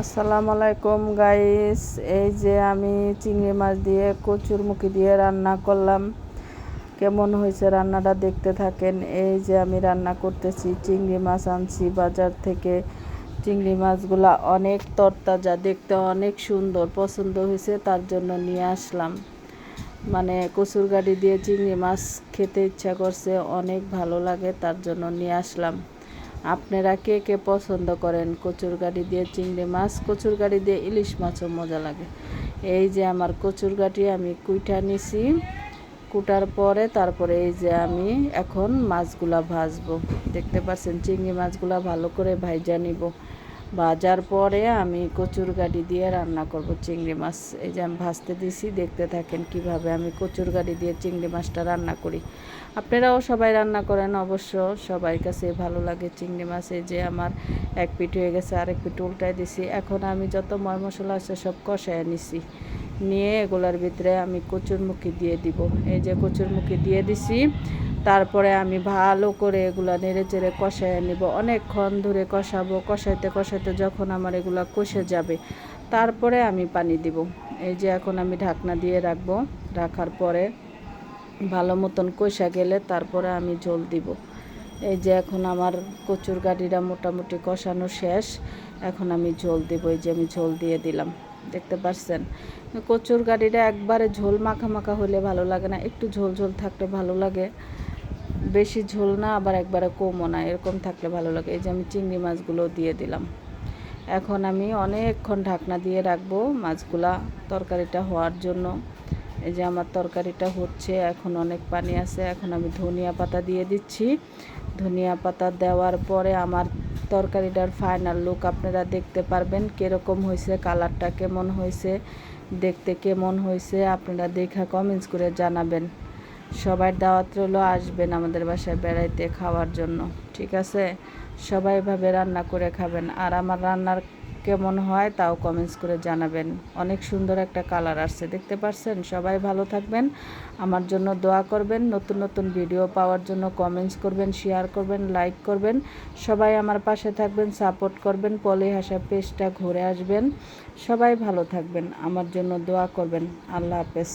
আসসালামু আলাইকুম গাইস এই যে আমি চিংড়ি মাছ দিয়ে কচুর মুখি দিয়ে রান্না করলাম। কেমন হয়েছে রান্নাটা দেখতে থাকেন। এই যে আমি রান্না করতেছি, চিংড়ি মাছ আনছি বাজার থেকে। চিংড়ি মাছগুলা অনেক তরতাজা, দেখতে অনেক সুন্দর, পছন্দ হয়েছে, তার জন্য নিয়ে আসলাম। মানে কচুর গাড়ি দিয়ে চিংড়ি মাছ খেতে ইচ্ছা করছে, অনেক ভালো লাগে, তার জন্য নিয়ে আসলাম। আপনারা কে কে পছন্দ করেন? কচুর গাড়ি দিয়ে চিংড়ি মাছ কচুর গাড়ি দিয়ে ইলিশ মাছও মজা লাগে। এই যে আমার কচুর গাড়ি আমি কুইটা নিছি। কুটার পরে তারপরে এই যে আমি এখন মাছগুলা ভাজবো। দেখতে পাচ্ছেন, চিংড়ি মাছগুলা ভালো করে ভাইজা নিব। ভাজার পরে আমি কচুর গাড়ি দিয়ে রান্না করব চিংড়ি মাছ। এই যে আমি ভাজতে দিছি, দেখতে থাকেন কীভাবে আমি কচুর গাড়ি দিয়ে চিংড়ি মাছটা রান্না করি। আপনারাও সবাই রান্না করেন অবশ্য, সবাই কাছে ভালো লাগে চিংড়ি মাছ। এই যে আমার এক পিঠ হয়ে গেছে, আরেক পিঠ উল্টাই দিছি। এখন আমি যত ময় মশলা আছে সব কষায় নিছি। নিয়ে এগুলোর ভিতরে আমি কচুরমুখী দিয়ে দিব। এই যে কচুরমুখী দিয়ে দিছি তারপরে আমি ভালো করে এগুলো নেড়ে চেড়ে কষায় নিব। অনেকক্ষণ ধরে কষাবো, কষাইতে কষাইতে যখন আমার এগুলো কষে যাবে, তারপরে আমি পানি দিব। এই যে এখন আমি ঢাকনা দিয়ে রাখব, রাখার পরে ভালো মতন কষা গেলে তারপরে আমি ঝোল দিব। এই যে এখন আমার কচুর গাড়িটা মোটামুটি কষানো শেষ, এখন আমি ঝোল দিব। এই যে আমি ঝোল দিয়ে দিলাম, দেখতে পাচ্ছেন কচুর গাড়িটা একবারে ঝোল মাখা মাখা হলে ভালো লাগে না, একটু ঝোল ঝোল থাকলে ভালো লাগে। বেশি ঝোল না, আবার একবারে কমও না, এরকম থাকলে ভালো লাগে। এই যে আমি চিংড়ি মাছগুলো দিয়ে দিলাম। এখন আমি অনেকক্ষণ ঢাকনা দিয়ে রাখব মাছগুলা তরকারিটা হওয়ার জন্য। এই যে আমার তরকারিটা হচ্ছে, এখন অনেক পানি আছে, এখন আমি ধনিয়া পাতা দিয়ে দিচ্ছি। ধনিয়া পাতা দেওয়ার পরে আমার তরকারিটার ফাইনাল লুক আপনারা দেখতে পারবেন, কীরকম হয়েছে কালারটা কেমন হয়েছে, দেখতে কেমন হয়েছে, আপনারা দেখা কমেন্টস করে জানাবেন। সবার দাওয়াত রইল আসবেন আমাদের বাসায় বেড়াইতে খাওয়ার জন্য, ঠিক আছে? সবাই এভাবে রান্না করে খাবেন। আর আমার রান্নার কেমন হয় তাও কমেন্টস করে জানাবেন। অনেক সুন্দর একটা কালার আসছে, দেখতে পাচ্ছেন সবাই ভালো থাকবেন, আমার জন্য দোয়া করবেন, নতুন নতুন ভিডিও পাওয়ার জন্য কমেন্টস করবেন শেয়ার করবেন লাইক করবেন। সবাই আমার পাশে থাকবেন সাপোর্ট করবেন, পলি হাসা পেজটা ঘুরে আসবেন। সবাই ভালো থাকবেন, আমার জন্য দোয়া করবেন। আল্লাহ হাফেজ।